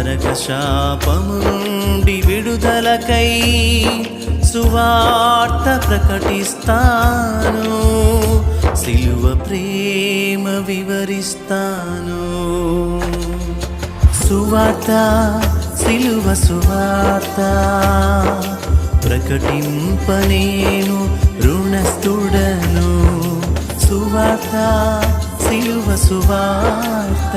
నరక శాపము నుండి విడుదలకై సువార్త ప్రకటిస్తాను. సిలువ ప్రేమ వివరిస్తాను. సువార్త సిలువ సువార్త ప్రకటింపనేను రుణస్థుడను. సువార్త సిలువ సువార్త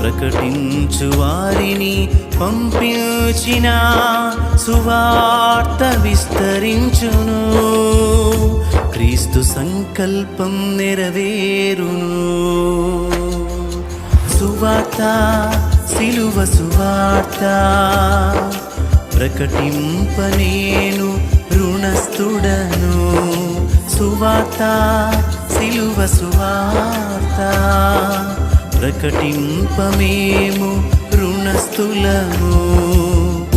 ప్రకటించు వారిని పంపించిన సువార్త విస్తరించును. క్రీస్తు సంకల్పం నెరవేరును. సువార్త సిలువ సువార్త ప్రకటింప నేను రుణస్థుడను. సువార్త సిలువ సువార్త ప్రకటింపమేము రుణస్థులము?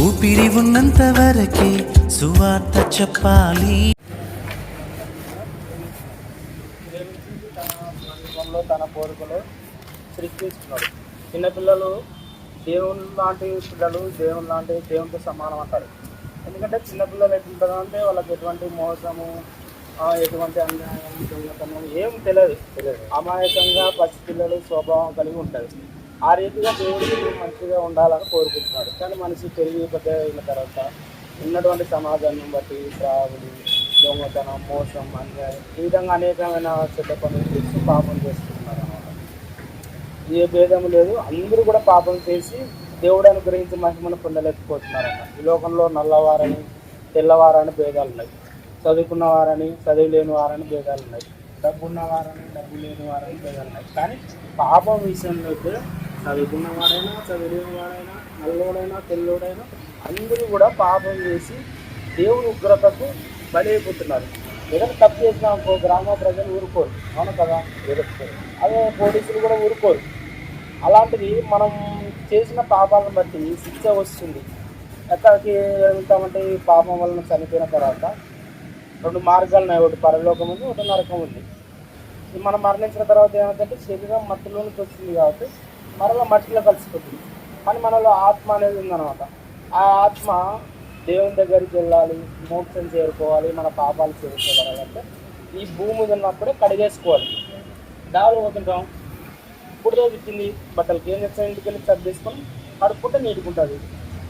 ఊపిరి ఉన్నంత వరకే సువార్త చెప్పాలి. తన కోరికలు తన సృష్టిస్తున్నాడు చిన్నపిల్లలు దేవుని లాంటి పిల్లలు దేవుని లాంటి దేవునితో సమానం అంటారు. ఎందుకంటే చిన్నపిల్లలు ఎట్లుంటారు అంటే వాళ్ళకి ఎటువంటి మోసము ఎటువంటి అన్యాయం దొంగతనం ఏం తెలియదు. అమాయకంగా పసిపిల్లలు స్వభావం కలిగి ఉంటుంది ఆ రీతిగా దేవుడికి మంచిగా ఉండాలని కోరుకుంటున్నాడు. కానీ మనిషి పెరిగి పెద్ద అయిన తర్వాత ఉన్నటువంటి సమాజాన్ని బట్టి త్రాగుడు దొంగతనం మోసం అన్యాయం ఈ విధంగా అనేకమైన చెడ్డ పనులు చేసి పాపం చేస్తున్నారు అన్నమాట. ఏ భేదం లేదు. అందరూ కూడా పాపం చేసి దేవుడు అనుగ్రహించి మహిమను పొందలేకపోతున్నారన్న ఈ లోకంలో నల్లవారని తెల్లవారని భేదాలు ఉన్నాయి చదువుకున్న వారని చదువు లేని వారని భేదాలు ఉన్నాయి. డబ్బు ఉన్నవారని డబ్బు లేని వారని భేదాలు ఉన్నాయి. కానీ పాపం విషయంలో అయితే చదువుకున్న వాడైనా చదువులేని వాడైనా నల్లోడైనా తెల్లోడైనా అందరూ కూడా పాపం చేసి దేవుని ఉగ్రతకు బలైపోతున్నారు. ఏదైనా తప్పు చేసిన అనుకో గ్రామ ప్రజలు ఊరుకోరు. అవును కదా? ఎదుర్కోరు అదే పోలీసులు కూడా ఊరుకోరు. అలాంటిది మనం చేసిన పాపాలను బట్టి శిక్ష వస్తుంది. ఎక్కడికి వెళ్తామంటే ఈ పాపం వలన చనిపోయిన తర్వాత రెండు మార్గాలు ఉన్నాయి. ఒకటి పరలోకం ఉంది ఒకటి నరకం ఉంది. మనం మరణించిన తర్వాత ఏమంటే శరీరం మట్టిలోనికి వచ్చింది కాబట్టి మరలా మట్టిలో కలిసిపోతుంది. కానీ మనలో ఆత్మ అనేది ఉందన్నమాట. ఆ ఆత్మ దేవుని దగ్గరికి వెళ్ళాలి మోక్షం చేరుకోవాలి మన పాపాలు చేరుకోవాలంటే ఈ భూమి ఉన్నప్పుడే కడిగేసుకోవాలి. దావలు పోతుంటాం. ఇప్పుడు ఇచ్చింది బట్టలకి ఏం చేస్తాం? ఇంటికి వెళ్ళి సర్దేసుకొని కడుక్కుంటే నీటుకుంటుంది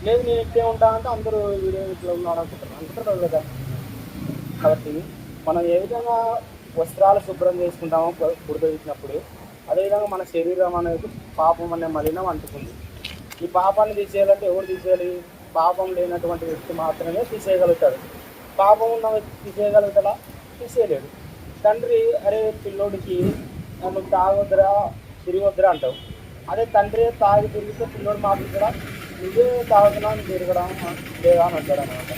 లేదు నేను ఇట్టే ఉంటా అంటే అందరూ వీడియో ఇట్లా ఉన్నాడు అనుకుంటారు అనుకుంటారు కదా. కాబట్టి మనం ఏ విధంగా వస్త్రాలు శుభ్రం చేసుకుంటామో పుడతీసినప్పుడు అదేవిధంగా మన శరీరం అనేది పాపం అనే మలినం అంటుకుంది. ఈ పాపాన్ని తీసేయాలంటే ఎవరు తీసేయాలి? పాపం లేనటువంటి వ్యక్తి మాత్రమే తీసేయగలుగుతాడు. పాపం ఉన్న వ్యక్తి తీసేయగలుగుతాడా? తీసేయలేడు. తండ్రి అరే పిల్లోడికి నువ్వు తాగొద్దురా తిరిగొద్దురా అంటావు. అదే తండ్రి తాగి తిరిగితే పిల్లోడు మాట్లాడరా నువ్వే తాగుతున్నావు తిరగడం లేదా అని అంటాడు అనమాట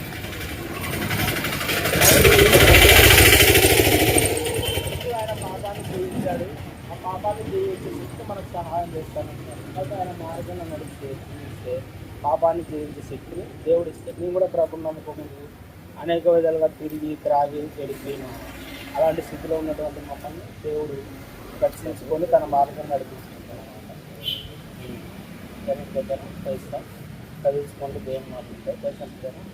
ఆయన పాపాన్ని జీవించాడు ఆ పాపాన్ని జీవించే శక్తి మనకు సహాయం చేస్తాను. కాబట్టి ఆయన మార్గంలో నడిస్తే జీవిస్తే పాపాన్ని జీవించే శక్తిని దేవుడు ఇస్తాడు. నేను కూడా ప్రభుని నమ్ముకోకుండా అనేక విధాలుగా తిరిగి త్రాగి చెడిపోయిన అలాంటి స్థితిలో ఉన్నటువంటి మొక్కల్ని దేవుడు రక్షించుకొని తన మార్గం నడిపిస్తుంది అనమాట క్రైస్తా చదివించుకోండి దేవుని మాట్లాడితే దర్శనం